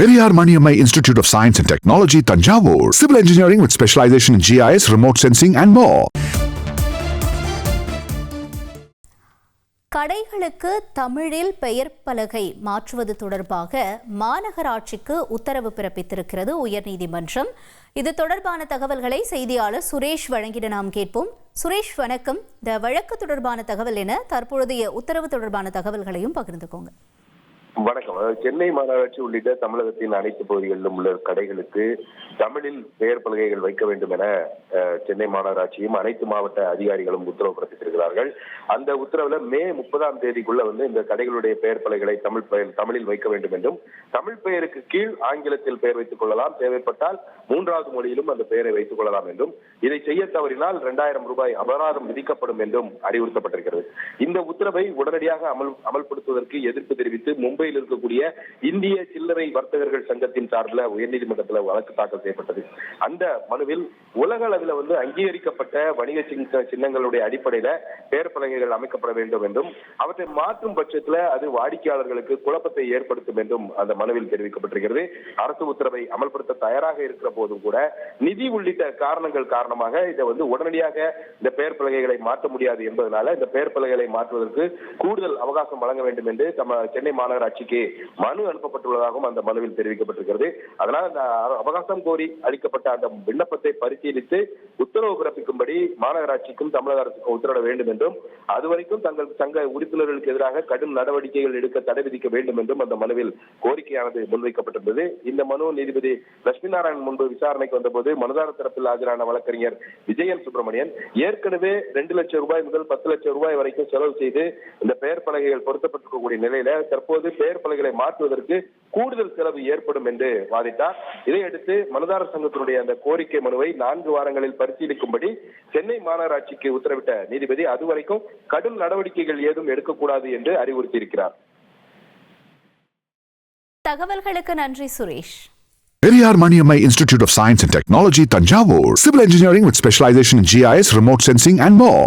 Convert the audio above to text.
Periyar Maniammai institute of science and technology Thanjavur civil engineering with specialisation in GIS remote sensing and மோ கடைகளுக்கு தமிழில் பெயர் பலகை மாற்றுவது தொடர்பாக மாநகராட்சிக்கு உத்தரவு பிறப்பித்திருக்கிறது உயர்நீதிமன்றம். இது தொடர்பான தகவல்களை செய்தியாளர் சுரேஷ் வழங்கிட நாம் கேட்போம். சுரேஷ் வணக்கம். இந்த வழக்கு தொடர்பான தகவல் என தற்பொழுதைய உத்தரவு தொடர்பான தகவல்களையும் பகிர்ந்துக்கோங்க. வணக்கம். சென்னை மாநகராட்சி உள்ளிட்ட தமிழகத்தின் அனைத்து பகுதிகளிலும் உள்ள கடைகளுக்கு தமிழில் பெயர் பலகைகள் வைக்க வேண்டும் என சென்னை மாநகராட்சியும் அனைத்து மாவட்ட அதிகாரிகளும் உத்தரவு பிறப்பித்திருக்கிறார்கள். அந்த உத்தரவுல மே முப்பதாம் தேதிக்குள்ள வந்து இந்த கடைகளுடைய பெயர் பலகைகளை தமிழ் பெயர் தமிழில் வைக்க வேண்டும் என்றும் தமிழ் பெயருக்கு கீழ் ஆங்கிலத்தில் பெயர் வைத்துக் கொள்ளலாம். தேவைப்பட்டால் மூன்றாவது மொழியிலும் அந்த பெயரை வைத்துக் கொள்ளலாம் என்றும் இதை செய்ய தவறினால் இரண்டாயிரம் ரூபாய் அபராதம் விதிக்கப்படும் என்றும் அறிவுறுத்தப்பட்டிருக்கிறது. இந்த உத்தரவை உடனடியாக அமல் அமல்படுத்துவதற்கு எதிர்ப்பு தெரிவித்து மும்பையில் இருக்கக்கூடிய இந்திய சில்லறை வர்த்தகர்கள் சங்கத்தின் சார்பில் உயர்நீதிமன்றத்தில் வழக்கு தாக்கல் செய்யப்பட்டது. அந்த மனுவில் உலக அளவில் வந்து அங்கீகரிக்கப்பட்ட வணிக சின்னங்களுடைய அடிப்படையில பெயர் பலகைகள் அமைக்கப்பட வேண்டும் என்றும் அவற்றை மாற்றும் பட்சத்தில் அது வாடிக்கையாளர்களுக்கு குழப்பத்தை ஏற்படுத்தும் என்றும் அந்த மனுவில் தெரிவிக்கப்பட்டிருக்கிறது. அரசு உத்தரவை அமல்படுத்த தயாராக இருக்கிற போதும் கூட நிதி உள்ளிட்ட காரணங்கள் காரணமாக இதை வந்து உடனடியாக இந்த பெயர் பலகைகளை மாற்ற முடியாது என்பதனால இந்த பெயர் பலகைகளை மாற்றுவதற்கு கூடுதல் அவகாசம் வழங்க வேண்டும் என்று தம சென்னை ஆட்சிக்கு மனு அனுப்பப்பட்டுள்ளதாகவும் அந்த மனுவில் தெரிவிக்கப்பட்டிருக்கிறது. அதனால் அந்த அவகாசம் கோரி அளிக்கப்பட்ட அந்த விண்ணப்பத்தை பரிசீலித்து உத்தரவு பிறப்பிக்கும்படி மாநகராட்சிக்கும் தமிழக அரசுக்கும் உத்தரவிட வேண்டும் என்றும் அதுவரைக்கும் தங்கள் சங்க உறுப்பினர்களுக்கு எதிராக கடும் நடவடிக்கைகள் எடுக்க தடை விதிக்க வேண்டும் என்றும் அந்த மனுவில் கோரிக்கையானது முன்வைக்கப்பட்டிருந்தது. இந்த மனு நீதிபதி லட்சுமி நாராயணன் முன்பு விசாரணைக்கு வந்தபோது மனுதாரர் தரப்பில் ஆஜரான வழக்கறிஞர் விஜயன் சுப்பிரமணியன் ஏற்கனவே ரெண்டு லட்சம் ரூபாய் முதல் பத்து லட்சம் ரூபாய் வரைக்கும் செலவு செய்து இந்த பெயர் பலகைகள் பொருத்தப்பட்டிருக்கக்கூடிய நிலையில தற்போது பெயர் பலகைகளை மாற்றுவதற்கு கூடுதல் செலவு ஏற்படும் என்று வாதிட்டார் இதையடுத்து மனுதாரர் சங்கத்தினுடைய அந்த கோரிக்கை மனுவை நான்கு வாரங்களில் பரிசீலிக்கும்படி சென்னை மாநகராட்சிக்கு உத்தரவிட்ட நீதிபதி அதுவரைக்கும் கடும் நடவடிக்கைகள் ஏதும் எடுக்கக்கூடாது என்று அறிவுறுத்தியிருக்கிறார் தகவல்களுக்கு நன்றி Suresh Maniammai Institute of Science and Technology, Tanjavur. Civil engineering with specialization in GIS, remote sensing, and more.